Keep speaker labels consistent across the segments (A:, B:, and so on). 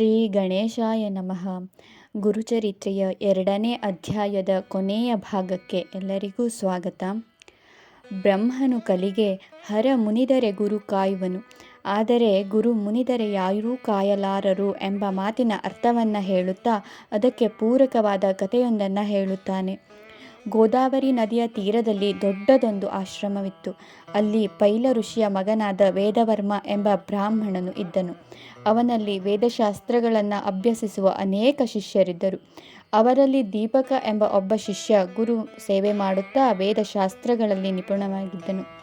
A: ಶ್ರೀ ಗಣೇಶಾಯ ನಮಃ. ಗುರುಚರಿತ್ರೆಯ ಎರಡನೇ ಅಧ್ಯಾಯದ ಕೊನೆಯ ಭಾಗಕ್ಕೆ ಎಲ್ಲರಿಗೂ ಸ್ವಾಗತ. ಬ್ರಹ್ಮನು ಕಲಿಗೆ, ಹರ ಮುನಿದರೆ ಗುರು ಕಾಯುವನು. ಆದರೆ ಗುರು ಮುನಿದರೆ ಯಾರೂ ಕಾಯಲಾರರು ಎಂಬ ಮಾತಿನ ಅರ್ಥವನ್ನು ಹೇಳುತ್ತಾ, ಅದಕ್ಕೆ ಪೂರಕವಾದ ಕಥೆಯೊಂದನ್ನು ಹೇಳುತ್ತಾನೆ. ಗೋದಾವರಿ ನದಿಯ ತೀರದಲ್ಲಿ ದೊಡ್ಡದೊಂದು ಆಶ್ರಮವಿತ್ತು. ಅಲ್ಲಿ ಪೈಲ ಋಷಿಯ ಮಗನಾದ ವೇದವರ್ಮ ಎಂಬ ಬ್ರಾಹ್ಮಣನು ಇದ್ದನು. ಅವನಲ್ಲಿ ವೇದಶಾಸ್ತ್ರಗಳನ್ನು ಅಭ್ಯಸಿಸುವ ಅನೇಕ ಶಿಷ್ಯರಿದ್ದರು. ಅವರಲ್ಲಿ ದೀಪಕ ಎಂಬ ಒಬ್ಬ ಶಿಷ್ಯ ಗುರು ಸೇವೆ ಮಾಡುತ್ತಾ ವೇದಶಾಸ್ತ್ರಗಳಲ್ಲಿ ನಿಪುಣವಾಗಿದ್ದನು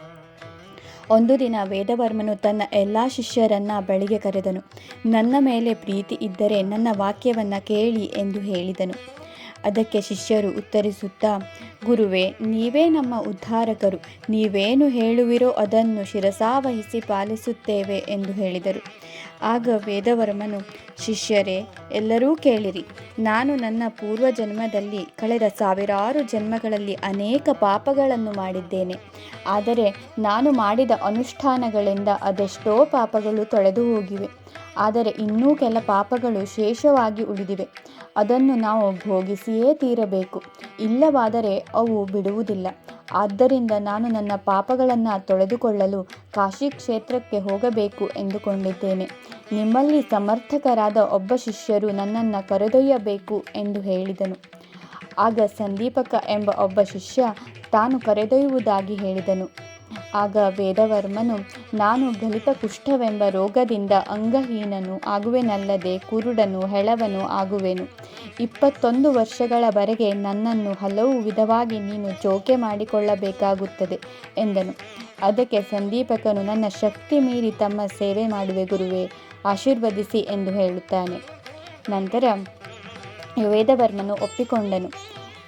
A: ಒಂದು ದಿನ ವೇದವರ್ಮನು ತನ್ನ ಎಲ್ಲ ಶಿಷ್ಯರನ್ನ ಬಳಿಗೆ ಕರೆದನು. ನನ್ನ ಮೇಲೆ ಪ್ರೀತಿ ಇದ್ದರೆ ನನ್ನ ವಾಕ್ಯವನ್ನು ಕೇಳಿ ಎಂದು ಹೇಳಿದನು. ಅದಕ್ಕೆ ಶಿಷ್ಯರು ಉತ್ತರಿಸುತ್ತಾ, ಗುರುವೇ, ನೀವೇ ನಮ್ಮ ಉದ್ಧಾರಕರು. ನೀವೇನು ಹೇಳುವಿರೋ ಅದನ್ನು ಶಿರಸಾವಹಿಸಿ ಪಾಲಿಸುತ್ತೇವೆ ಎಂದು ಹೇಳಿದರು. ಆಗ ವೇದವರ್ಮನು ಶಿಷ್ಯರೇ, ಎಲ್ಲರೂ ಕೇಳಿರಿ. ನಾನು ನನ್ನ ಪೂರ್ವ ಜನ್ಮದಲ್ಲಿ ಕಳೆದ ಸಾವಿರಾರು ಜನ್ಮಗಳಲ್ಲಿ ಅನೇಕ ಪಾಪಗಳನ್ನು ಮಾಡಿದ್ದೇನೆ. ಆದರೆ ನಾನು ಮಾಡಿದ ಅನುಷ್ಠಾನಗಳಿಂದ ಅದೆಷ್ಟೋ ಪಾಪಗಳು ತೊಳೆದು ಹೋಗಿವೆ. ಆದರೆ ಇನ್ನೂ ಕೆಲ ಪಾಪಗಳು ಶೇಷವಾಗಿ ಉಳಿದಿವೆ. ಅದನ್ನು ನಾವು ಭೋಗಿಸಿಯೇ ತೀರಬೇಕು. ಇಲ್ಲವಾದರೆ ಅವು ಬಿಡುವುದಿಲ್ಲ. ಆದ್ದರಿಂದ ನಾನು ನನ್ನ ಪಾಪಗಳನ್ನು ತೊಳೆದುಕೊಳ್ಳಲು ಕಾಶಿ ಕ್ಷೇತ್ರಕ್ಕೆ ಹೋಗಬೇಕು ಎಂದುಕೊಂಡಿದ್ದೇನೆ. ನಿಮ್ಮಲ್ಲಿ ಸಮರ್ಥಕರಾದ ಒಬ್ಬ ಶಿಷ್ಯರು ನನ್ನನ್ನು ಕರೆದೊಯ್ಯಬೇಕು ಎಂದು ಹೇಳಿದನು. ಆಗ ಸಂದೀಪಕ ಎಂಬ ಒಬ್ಬ ಶಿಷ್ಯ ತಾನು ಕರೆದೊಯ್ಯುವುದಾಗಿ ಹೇಳಿದನು. ಆಗ ವೇದವರ್ಮನು, ನಾನು ಗಲಿತ ಕುಷ್ಠವೆಂಬ ರೋಗದಿಂದ ಅಂಗಹೀನನು ಆಗುವೆನಲ್ಲದೆ ಕುರುಡನು ಹೆಳವನು ಆಗುವೆನು. ಇಪ್ಪತ್ತೊಂದು ವರ್ಷಗಳವರೆಗೆ ನನ್ನನ್ನು ಹಲವು ವಿಧವಾಗಿ ನೀನು ಜೋಕೆ ಮಾಡಿಕೊಳ್ಳಬೇಕಾಗುತ್ತದೆ ಎಂದನು. ಅದಕ್ಕೆ ಸಂದೀಪಕನು, ನನ್ನ ಶಕ್ತಿ ಮೀರಿ ತಮ್ಮ ಸೇವೆ ಮಾಡುವೆ ಗುರುವೇ. ಆಶೀರ್ವದಿಸಿ ಎಂದು ಹೇಳುತ್ತಾನೆ. ನಂತರ ವೇದವರ್ಮನು ಒಪ್ಪಿಕೊಂಡನು.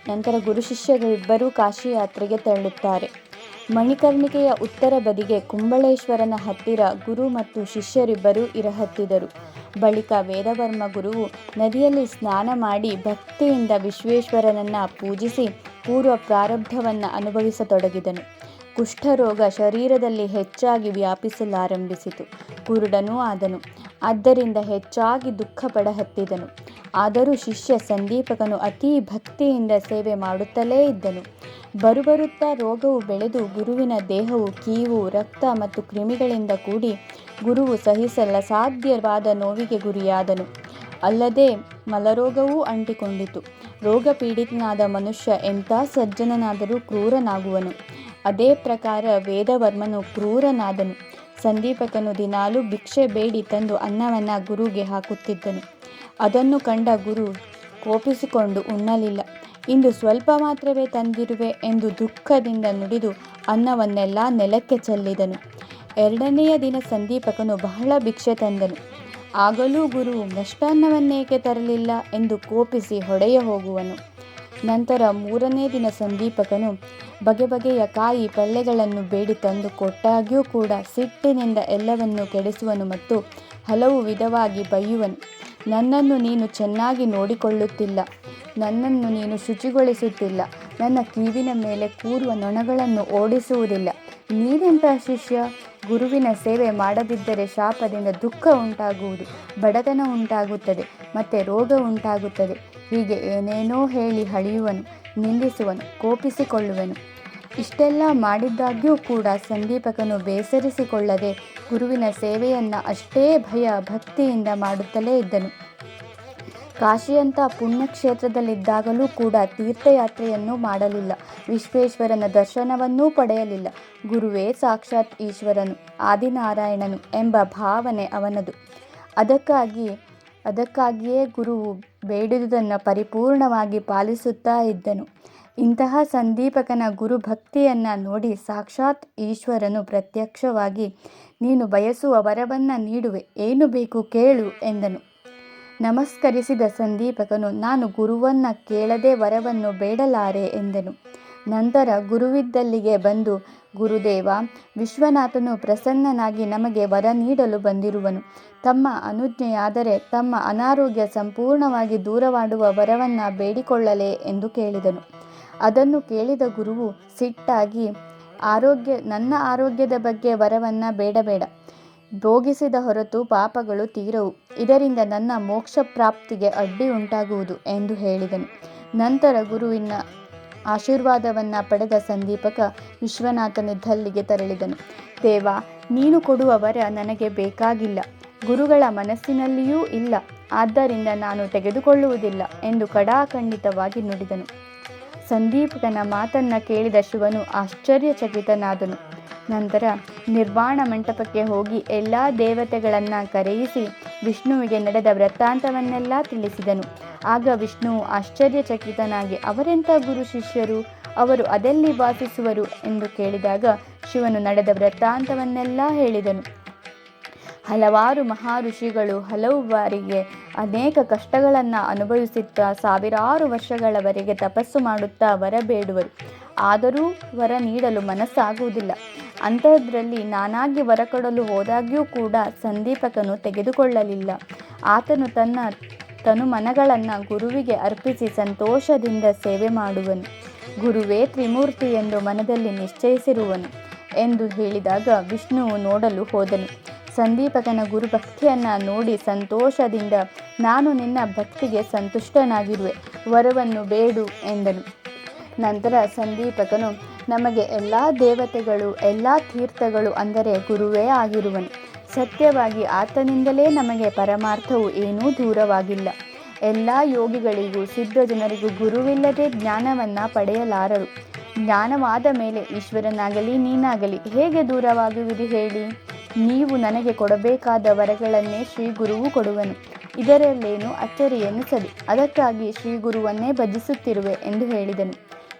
A: ನಂತರ ಗುರು ಶಿಷ್ಯರಿಬ್ಬರೂ ಕಾಶಿ ಯಾತ್ರೆಗೆ ತೆರಳುತ್ತಾರೆ. ಮಣಿಕರ್ಣಿಕೆಯ ಉತ್ತರ ಬದಿಗೆ ಕುಂಬಳೇಶ್ವರನ ಹತ್ತಿರ ಗುರು ಮತ್ತು ಶಿಷ್ಯರಿಬ್ಬರೂ ಇರಹತ್ತಿದರು ಬಳಿಕ ವೇದವರ್ಮ ಗುರುವು ನದಿಯಲ್ಲಿ ಸ್ನಾನ ಮಾಡಿ ಭಕ್ತಿಯಿಂದ ವಿಶ್ವೇಶ್ವರನನ್ನ ಪೂಜಿಸಿ ಪೂರ್ವ ಪ್ರಾರಬ್ಧವನ್ನು ಅನುಭವಿಸತೊಡಗಿದನು. ಕುಷ್ಠರೋಗ ಶರೀರದಲ್ಲಿ ಹೆಚ್ಚಾಗಿ ವ್ಯಾಪಿಸಲಾರಂಭಿಸಿತು. ಕುರುಡನೂ ಆದನು. ಆದ್ದರಿಂದ ಹೆಚ್ಚಾಗಿ ದುಃಖ ಪಡಹತ್ತಿದನು ಆದರೂ ಶಿಷ್ಯ ಸಂದೀಪಕನು ಅತೀ ಭಕ್ತಿಯಿಂದ ಸೇವೆ ಮಾಡುತ್ತಲೇ ಇದ್ದನು. ಬರುಬರುತ್ತಾ ರೋಗವು ಬೆಳೆದು ಗುರುವಿನ ದೇಹವು ಕೀವು, ರಕ್ತ ಮತ್ತು ಕ್ರಿಮಿಗಳಿಂದ ಕೂಡಿ ಗುರುವು ಸಹಿಸಲ್ಲ ಸಾಧ್ಯವಾದ ನೋವಿಗೆ ಗುರಿಯಾದನು. ಅಲ್ಲದೆ ಮಲರೋಗವೂ ಅಂಟಿಕೊಂಡಿತು. ರೋಗ ಪೀಡಿತನಾದ ಮನುಷ್ಯ ಎಂಥ ಸಜ್ಜನನಾದರೂ ಕ್ರೂರನಾಗುವನು. ಅದೇ ಪ್ರಕಾರ ವೇದವರ್ಮನು ಕ್ರೂರನಾದನು. ಸಂದೀಪಕನು ದಿನಾಲೂ ಭಿಕ್ಷೆ ಬೇಡಿ ತಂದು ಅನ್ನವನ್ನು ಗುರುಗೆ ಹಾಕುತ್ತಿದ್ದನು. ಅದನ್ನು ಕಂಡ ಗುರು ಕೋಪಿಸಿಕೊಂಡು ಉಣ್ಣಲಿಲ್ಲ. ಇಂದು ಸ್ವಲ್ಪ ಮಾತ್ರವೇ ತಂದಿರುವೆ ಎಂದು ದುಃಖದಿಂದ ನುಡಿದು ಅನ್ನವನ್ನೆಲ್ಲ ನೆಲಕ್ಕೆ ಚೆಲ್ಲಿದನು. ಎರಡನೆಯ ದಿನ ಸಂದೀಪಕನು ಬಹಳ ಭಿಕ್ಷೆ ತಂದನು. ಆಗಲೂ ಗುರು ನಷ್ಟಾನ್ನವನ್ನೇಕೆ ತರಲಿಲ್ಲ ಎಂದು ಕೋಪಿಸಿ ಹೊಡೆಯ ಹೋಗುವನು. ನಂತರ ಮೂರನೇ ದಿನ ಸಂದೀಪಕನು ಬಗೆ ಬಗೆಯ ಕಾಯಿ ಪಲ್ಲೆಗಳನ್ನು ಬೇಡಿ ತಂದು ಕೊಟ್ಟಾಗ್ಯೂ ಕೂಡ ಸಿಟ್ಟಿನಿಂದ ಎಲ್ಲವನ್ನು ಕೆಡಿಸುವನು ಮತ್ತು ಹಲವು ವಿಧವಾಗಿ ಬೈಯುವನು ನನ್ನನ್ನು ನೀನು ಚೆನ್ನಾಗಿ ನೋಡಿಕೊಳ್ಳುತ್ತಿಲ್ಲ. ನನ್ನನ್ನು ನೀನು ಶುಚಿಗೊಳಿಸುತ್ತಿಲ್ಲ. ನನ್ನ ಕಿವಿನ ಮೇಲೆ ಕೂರುವ ನೊಣಗಳನ್ನು ಓಡಿಸುವುದಿಲ್ಲ. ನೀನೆಂಥ ಶಿಷ್ಯ? ಗುರುವಿನ ಸೇವೆ ಮಾಡದಿದ್ದರೆ ಶಾಪದಿಂದ ದುಃಖ ಉಂಟಾಗುವುದು, ಬಡತನ ಉಂಟಾಗುತ್ತದೆ, ಮತ್ತು ರೋಗ ಉಂಟಾಗುತ್ತದೆ. ಹೀಗೆ ಏನೇನೋ ಹೇಳಿ ಹಳಿಯುವನು, ನಿಂದಿಸುವನು, ಕೋಪಿಸಿಕೊಳ್ಳುವನು. ಇಷ್ಟೆಲ್ಲ ಮಾಡಿದ್ದಾಗ್ಯೂ ಕೂಡ ಸಂದೀಪಕನು ಬೇಸರಿಸಿಕೊಳ್ಳದೆ ಗುರುವಿನ ಸೇವೆಯನ್ನು ಅಷ್ಟೇ ಭಯ ಭಕ್ತಿಯಿಂದ ಮಾಡುತ್ತಲೇ ಇದ್ದನು. ಕಾಶಿಯಂಥ ಪುಣ್ಯಕ್ಷೇತ್ರದಲ್ಲಿದ್ದಾಗಲೂ ಕೂಡ ತೀರ್ಥಯಾತ್ರೆಯನ್ನು ಮಾಡಲಿಲ್ಲ. ವಿಶ್ವೇಶ್ವರನ ದರ್ಶನವನ್ನೂ ಪಡೆಯಲಿಲ್ಲ. ಗುರುವೇ ಸಾಕ್ಷಾತ್ ಈಶ್ವರನು, ಆದಿನಾರಾಯಣನು ಎಂಬ ಭಾವನೆ ಅವನದು. ಅದಕ್ಕಾಗಿ, ಅದಕ್ಕಾಗಿಯೇ ಗುರುವು ಬೇಡಿದುದನ್ನು ಪರಿಪೂರ್ಣವಾಗಿ ಪಾಲಿಸುತ್ತಾ ಇದ್ದನು. ಇಂತಹ ಸಂದೀಪಕನ ಗುರುಭಕ್ತಿಯನ್ನು ನೋಡಿ ಸಾಕ್ಷಾತ್ ಈಶ್ವರನು ಪ್ರತ್ಯಕ್ಷವಾಗಿ, ನೀನು ಬಯಸುವ ವರವನ್ನು ನೀಡುವೆ, ಏನು ಬೇಕು ಕೇಳು ಎಂದನು. ನಮಸ್ಕರಿಸಿದ ಸಂದೀಪಕನು, ನಾನು ಗುರುವನ್ನು ಕೇಳದೆ ವರವನ್ನು ಬೇಡಲಾರೆ ಎಂದನು. ನಂತರ ಗುರುವಿದ್ದಲ್ಲಿಗೆ ಬಂದು, ಗುರುದೇವ, ವಿಶ್ವನಾಥನು ಪ್ರಸನ್ನನಾಗಿ ನಮಗೆ ವರ ನೀಡಲು ಬಂದಿರುವನು. ತಮ್ಮ ಅನುಜ್ಞೆಯಾದರೆ ತಮ್ಮ ಅನಾರೋಗ್ಯ ಸಂಪೂರ್ಣವಾಗಿ ದೂರವಾಡುವ ವರವನ್ನು ಬೇಡಿಕೊಳ್ಳಲೇ ಎಂದು ಕೇಳಿದನು. ಅದನ್ನು ಕೇಳಿದ ಗುರುವು ಸಿಟ್ಟಾಗಿ, ಆರೋಗ್ಯ, ನನ್ನ ಆರೋಗ್ಯದ ಬಗ್ಗೆ ವರವನ್ನು ಬೇಡಬೇಡ. ಭೋಗಿಸಿದ ಹೊರತು ಪಾಪಗಳು ತೀರವು. ಇದರಿಂದ ನನ್ನ ಮೋಕ್ಷ ಪ್ರಾಪ್ತಿಗೆ ಅಡ್ಡಿ ಉಂಟಾಗುವುದು ಎಂದು ಹೇಳಿದನು. ನಂತರ ಗುರುವಿನ ಆಶೀರ್ವಾದವನ್ನು ಪಡೆದ ಸಂದೀಪಕ ವಿಶ್ವನಾಥನಿದ್ದಲ್ಲಿಗೆ ತೆರಳಿದನು. ದೇವ, ನೀನು ಕೊಡುವ ವರ ನನಗೆ ಬೇಕಾಗಿಲ್ಲ. ಗುರುಗಳ ಮನಸ್ಸಿನಲ್ಲಿಯೂ ಇಲ್ಲ. ಆದ್ದರಿಂದ ನಾನು ತೆಗೆದುಕೊಳ್ಳುವುದಿಲ್ಲ ಎಂದು ಕಡಾಖಂಡಿತವಾಗಿ ನುಡಿದನು. ಸಂದೀಪಕನ ಮಾತನ್ನು ಕೇಳಿದ ಶಿವನು ಆಶ್ಚರ್ಯಚಕಿತನಾದನು. ನಂತರ ನಿರ್ವಾಣ ಮಂಟಪಕ್ಕೆ ಹೋಗಿ ಎಲ್ಲ ದೇವತೆಗಳನ್ನು ಕರೆಯಿಸಿ ವಿಷ್ಣುವಿಗೆ ನಡೆದ ವೃತ್ತಾಂತವನ್ನೆಲ್ಲ ತಿಳಿಸಿದನು. ಆಗ ವಿಷ್ಣು ಆಶ್ಚರ್ಯಚಕಿತನಾಗಿ ಅವರೆಂಥ ಗುರು ಶಿಷ್ಯರು? ಅವರು ಅದೆಲ್ಲಿ ವಾಸಿಸುವರು? ಎಂದು ಕೇಳಿದಾಗ ಶಿವನು ನಡೆದ ವೃತ್ತಾಂತವನ್ನೆಲ್ಲ ಹೇಳಿದನು. ಹಲವಾರು ಮಹಾಋಷಿಗಳು ಹಲವು ಬಾರಿಗೆ ಅನೇಕ ಕಷ್ಟಗಳನ್ನು ಅನುಭವಿಸುತ್ತಾ ಸಾವಿರಾರು ವರ್ಷಗಳವರೆಗೆ ತಪಸ್ಸು ಮಾಡುತ್ತಾ ವರ ಬೇಡುವರು. ಆದರೂ ವರ ನೀಡಲು ಮನಸ್ಸಾಗುವುದಿಲ್ಲ. ಅಂಥದ್ರಲ್ಲಿ ನಾನಾಗಿ ವರ ಕೊಡಲು ಹೋದಾಗ್ಯೂ ಕೂಡ ಸಂದೀಪಕನು ತೆಗೆದುಕೊಳ್ಳಲಿಲ್ಲ. ಆತನು ತನ್ನ ತನುಮನಗಳನ್ನು ಗುರುವಿಗೆ ಅರ್ಪಿಸಿ ಸಂತೋಷದಿಂದ ಸೇವೆ ಮಾಡುವನು. ಗುರುವೇ ತ್ರಿಮೂರ್ತಿ ಎಂದು ಮನದಲ್ಲಿ ನಿಶ್ಚಯಿಸಿರುವನು ಎಂದು ಹೇಳಿದಾಗ ವಿಷ್ಣುವು ನೋಡಲು ಹೋದನು. ಸಂದೀಪಕನ ಗುರುಭಕ್ತಿಯನ್ನು ನೋಡಿ ಸಂತೋಷದಿಂದ ನಾನು ನಿನ್ನ ಭಕ್ತಿಗೆ ಸಂತುಷ್ಟನಾಗಿರುವೆ, ವರವನ್ನು ಬೇಡು ಎಂದನು. ನಂತರ ಸಂದೀಪಕನು ನಮಗೆ ಎಲ್ಲ ದೇವತೆಗಳು, ಎಲ್ಲ ತೀರ್ಥಗಳು ಅಂದರೆ ಗುರುವೇ ಆಗಿರುವನು. ಸತ್ಯವಾಗಿ ಆತನಿಂದಲೇ ನಮಗೆ ಪರಮಾರ್ಥವು ಏನೂ ದೂರವಾಗಿಲ್ಲ. ಎಲ್ಲ ಯೋಗಿಗಳಿಗೂ, ಸಿದ್ಧ ಜನರಿಗೂ ಗುರುವಿಲ್ಲದೆ ಜ್ಞಾನವನ್ನು ಪಡೆಯಲಾರರು. ಜ್ಞಾನವಾದ ಮೇಲೆ ಈಶ್ವರನಾಗಲಿ, ನೀನಾಗಲಿ ಹೇಗೆ ದೂರವಾಗುವುದು ಹೇಳಿ? ನೀವು ನನಗೆ ಕೊಡಬೇಕಾದ ವರಗಳನ್ನೇ ಶ್ರೀ ಗುರುವು ಕೊಡುವನು. ಇದರಲ್ಲೇನು ಅಚ್ಚರಿಯನ್ನು ಸರಿ ಅದಕ್ಕಾಗಿ ಶ್ರೀ ಗುರುವನ್ನೇ ಭಜಿಸುತ್ತಿರುವೆ ಎಂದು ಹೇಳಿದನು.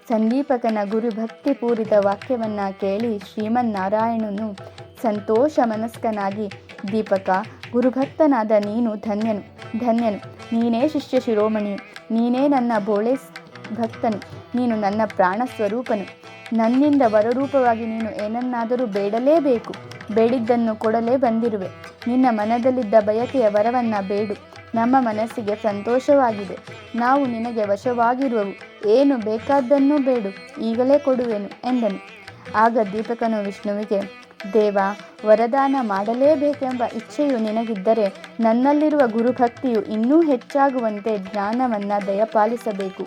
A: ಸಂದೀಪಕನ ಗುರುಭಕ್ತಿ ಪೂರಿತ ವಾಕ್ಯವನ್ನು ಕೇಳಿ ಶ್ರೀಮನ್ನಾರಾಯಣನು ಸಂತೋಷ ಮನಸ್ಕನಾಗಿ, ದೀಪಕ, ಗುರುಭಕ್ತನಾದ ನೀನು ಧನ್ಯನು ಧನ್ಯನು, ನೀನೇ ಶಿಷ್ಯ ಶಿರೋಮಣಿ, ನೀನೇ ನನ್ನ ಬೋಳೆ ಭಕ್ತನು, ನೀನು ನನ್ನ ಪ್ರಾಣ ಸ್ವರೂಪನು. ನನ್ನಿಂದ ವರರೂಪವಾಗಿ ನೀನು ಏನನ್ನಾದರೂ ಬೇಡಲೇಬೇಕು, ಬೇಡಿದ್ದನ್ನು ಕೊಡಲೇ ಬಂದಿರುವೆ. ನಿನ್ನ ಮನದಲ್ಲಿದ್ದ ಬಯಕೆಯ ವರವನ್ನು ಬೇಡು. ನಮ್ಮ ಮನಸ್ಸಿಗೆ ಸಂತೋಷವಾಗಿದೆ. ನಾವು ನಿನಗೆ ವಶವಾಗಿರುವವು. ಏನು ಬೇಕಾದ್ದನ್ನು ಬೇಡು, ಈಗಲೇ ಕೊಡುವೆನು, ಎಂದನು. ಆಗ ದೀಪಕನು ವಿಷ್ಣುವಿಗೆ, ದೇವ, ವರದಾನ ಮಾಡಲೇಬೇಕೆಂಬ ಇಚ್ಛೆಯು ನಿನಗಿದ್ದರೆ ನನ್ನಲ್ಲಿರುವ ಗುರುಭಕ್ತಿಯು ಇನ್ನೂ ಹೆಚ್ಚಾಗುವಂತೆ ಜ್ಞಾನವನ್ನು ದಯಪಾಲಿಸಬೇಕು.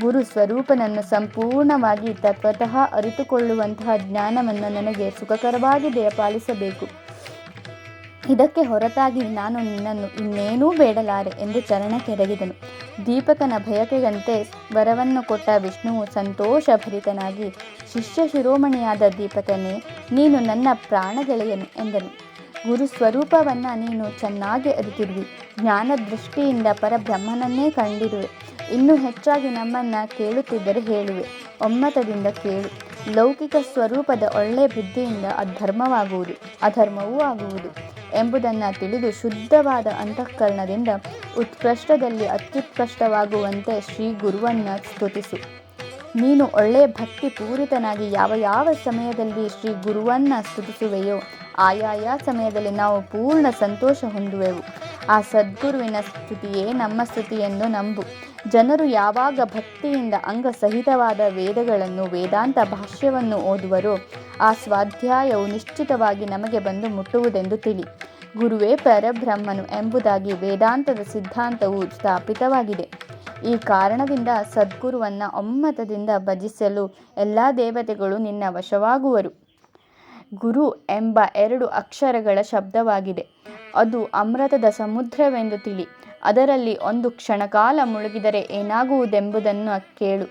A: ಗುರು ಸ್ವರೂಪನನ್ನು ಸಂಪೂರ್ಣವಾಗಿ ತತ್ವತಃ ಅರಿತುಕೊಳ್ಳುವಂತಹ ಜ್ಞಾನವನ್ನು ನನಗೆ ಸುಖಕರವಾಗಿ ದಯಪಾಲಿಸಬೇಕು. ಇದಕ್ಕೆ ಹೊರತಾಗಿ ನಾನು ನಿನ್ನನ್ನು ಇನ್ನೇನೂ ಬೇಡಲಾರೆ ಎಂದು ಚರಣ ಕೆರಗಿದನು ದೀಪಕನ ಭಯಕೆಗಂತೆ ವರವನ್ನು ಕೊಟ್ಟ ವಿಷ್ಣುವು ಸಂತೋಷಭರಿತನಾಗಿ, ಶಿಷ್ಯ ಶಿರೋಮಣಿಯಾದ ದೀಪಕನೇ, ನೀನು ನನ್ನ ಪ್ರಾಣ ಗೆಳೆಯನು ಎಂದನು. ಗುರು ಸ್ವರೂಪವನ್ನು ನೀನು ಚೆನ್ನಾಗಿ ಅರಿತಿರುವಿ. ಜ್ಞಾನ ದೃಷ್ಟಿಯಿಂದ ಪರಬ್ರಹ್ಮನನ್ನೇ ಕಂಡಿರುವೆ. ಇನ್ನೂ ಹೆಚ್ಚಾಗಿ ನಮ್ಮನ್ನು ಕೇಳುತ್ತಿದ್ದರೆ ಹೇಳುವೆ. ಒಮ್ಮತದಿಂದ ಕೇಳು. ಲೌಕಿಕ ಸ್ವರೂಪದ ಒಳ್ಳೆಯ ಬುದ್ಧಿಯಿಂದ ಅಧರ್ಮವಾಗುವುದು, ಅಧರ್ಮವೂ ಆಗುವುದು. ಎಂಬುದನ್ನು ತಿಳಿದು ಶುದ್ಧವಾದ ಅಂತಃಕರಣದಿಂದ ಉತ್ಕೃಷ್ಟದಲ್ಲಿ ಅತ್ಯುತ್ಕೃಷ್ಟವಾಗುವಂತೆ ಶ್ರೀ ಗುರುವನ್ನು ಸ್ತುತಿಸು. ನೀನು ಒಳ್ಳೆಯ ಭಕ್ತಿ ಪೂರಿತನಾಗಿ ಯಾವ ಯಾವ ಸಮಯದಲ್ಲಿ ಶ್ರೀ ಗುರುವನ್ನು ಸ್ತುತಿಸುವೆಯೋ ಆಯಾಯ ಸಮಯದಲ್ಲಿ ನಾವು ಪೂರ್ಣ ಸಂತೋಷ ಹೊಂದುವೆವು. ಆ ಸದ್ಗುರುವಿನ ಸ್ತುತಿಯೇ ನಮ್ಮ ಸ್ತುತಿಯನ್ನು ನಂಬು. ಜನರು ಯಾವಾಗ ಭಕ್ತಿಯಿಂದ ಅಂಗಸಹಿತವಾದ ವೇದಗಳನ್ನು, ವೇದಾಂತ ಭಾಷ್ಯವನ್ನು ಓದುವರೋ, ಆ ಸ್ವಾಧ್ಯಾಯವು ನಿಶ್ಚಿತವಾಗಿ ನಮಗೆ ಬಂದು ಮುಟ್ಟುವುದೆಂದು ತಿಳಿ. ಗುರುವೇ ಪರಬ್ರಹ್ಮನು ಎಂಬುದಾಗಿ ವೇದಾಂತದ ಸಿದ್ಧಾಂತವು ಸ್ಥಾಪಿತವಾಗಿದೆ. ಈ ಕಾರಣದಿಂದ ಸದ್ಗುರುವನ್ನು ಒಮ್ಮತದಿಂದ ಭಜಿಸಲು ಎಲ್ಲ ದೇವತೆಗಳು ನಿನ್ನ ವಶವಾಗುವರು. ಗುರು ಎಂಬ ಎರಡು ಅಕ್ಷರಗಳ ಶಬ್ದವಾಗಿದೆ. ಅದು ಅಮೃತದ ಸಮುದ್ರವೆಂದು ತಿಳಿ, ಅದರಲ್ಲಿ ಒಂದು ಕ್ಷಣಕಾಲ ಮುಳುಗಿದರೆ ಏನಾಗುವುದೆಂಬುದನ್ನು ಕೇಳು.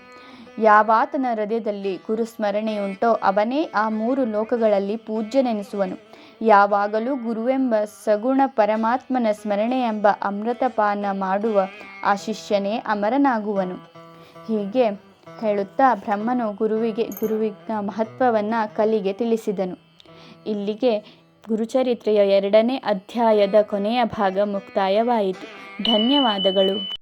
A: ಯಾವಾತನ ಹೃದಯದಲ್ಲಿ ಗುರುಸ್ಮರಣೆಯುಂಟೋ, ಅವನೇ ಆ ಮೂರು ಲೋಕಗಳಲ್ಲಿ ಪೂಜ್ಯನೆನಿಸುವನು. ಯಾವಾಗಲೂ ಗುರುವೆಂಬ ಸಗುಣ ಪರಮಾತ್ಮನ ಸ್ಮರಣೆ ಎಂಬ ಅಮೃತಪಾನ ಮಾಡುವ ಆ ಶಿಷ್ಯನೇ ಅಮರನಾಗುವನು. ಹೀಗೆ ಹೇಳುತ್ತಾ ಬ್ರಹ್ಮನು ಗುರುವಿಗೆ ಗುರುವಿನ ಮಹತ್ವವನ್ನು ಕಲಿಗೆ ತಿಳಿಸಿದನು. ಇಲ್ಲಿಗೆ ಗುರುಚರಿತ್ರೆಯ ಎರಡನೇ ಅಧ್ಯಾಯದ ಕೊನೆಯ ಭಾಗ ಮುಕ್ತಾಯವಾಯಿತು. ಧನ್ಯವಾದಗಳು.